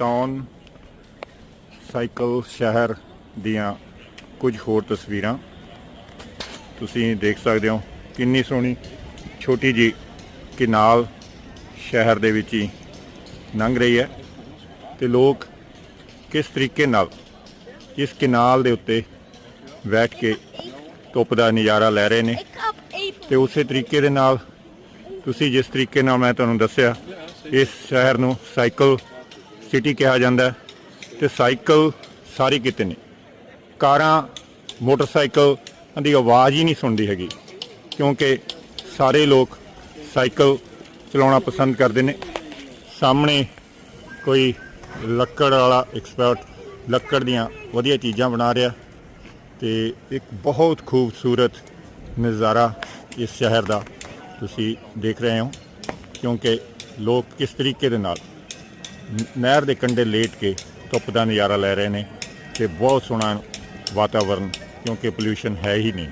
Town cycle ਸ਼ਹਿਰ ਦੀਆਂ ਕੁਝ ਹੋਰ ਤਸਵੀਰਾਂ। ਤੁਸੀਂ ਦੇਖ ਸਕਦੇ ਹੋ ਕਿੰਨੀ ਸੋਹਣੀ, ਛੋਟੀ ਜੀ ਕਿਨਾਲ ਸ਼ਹਿਰ ਦੇ ਵਿੱਚ ਹੀ ਲੰਘ ਰਹੀ ਹੈ ਤੇ ਲੋਕ ਕਿਸ ਤਰੀਕੇ ਨਾਲ ਇਸ ਕਿਨਾਲ ਦੇ ਉੱਤੇ ਬੈਠ ਕੇ ਧੁੱਪ ਦਾ ਨਜ਼ਾਰਾ ਲੈ ਰਹੇ ਨੇ ਤੇ ਉਸੇ ਤਰੀਕੇ ਦੇ ਨਾਲ ਤੁਸੀਂ ਜਿਸ ਤਰੀਕੇ ਨਾਲ ਮੈਂ ਤੁਹਾਨੂੰ ਦੱਸਿਆ, ਇਸ ਸ਼ਹਿਰ ਨੂੰ ਸਾਈਕਲ ਸਿਟੀ ਕਿਹਾ ਜਾਂਦਾ ਹੈ ਤੇ ਸਾਈਕਲ ਸਾਰੇ ਕਿਤੇ ਨੇ ਕਾਰਾਂ, ਮੋਟਰਸਾਈਕਲ ਦੀ ਆਵਾਜ਼ ਹੀ ਨਹੀਂ ਸੁਣਦੀ ਹੈਗੀ, ਕਿਉਂਕਿ ਸਾਰੇ ਲੋਕ ਸਾਈਕਲ ਚਲਾਉਣਾ ਪਸੰਦ ਕਰਦੇ ਨੇ। ਸਾਹਮਣੇ ਕੋਈ ਲੱਕੜ ਵਾਲਾ ਐਕਸਪਰਟ ਲੱਕੜ ਦੀਆਂ ਵਧੀਆ ਚੀਜ਼ਾਂ ਬਣਾ ਰਿਹਾ ਤੇ ਇੱਕ ਬਹੁਤ ਖੂਬਸੂਰਤ ਨਜ਼ਾਰਾ ਇਸ ਸ਼ਹਿਰ ਦਾ ਤੁਸੀਂ ਦੇਖ ਰਹੇ ਹੋ, ਕਿਉਂਕਿ ਲੋਕ ਕਿਸ ਤਰੀਕੇ ਦੇ ਨਾਲ ਨਹਿਰ ਦੇ ਕੰਢੇ ਲੇਟ ਕੇ ਧੁੱਪ ਦਾ ਨਜ਼ਾਰਾ ਲੈ ਰਹੇ ਨੇ ਤੇ ਬਹੁਤ ਸੋਹਣਾ ਵਾਤਾਵਰਨ, ਕਿਉਂਕਿ ਪੋਲੂਸ਼ਨ ਹੈ ਹੀ ਨਹੀਂ।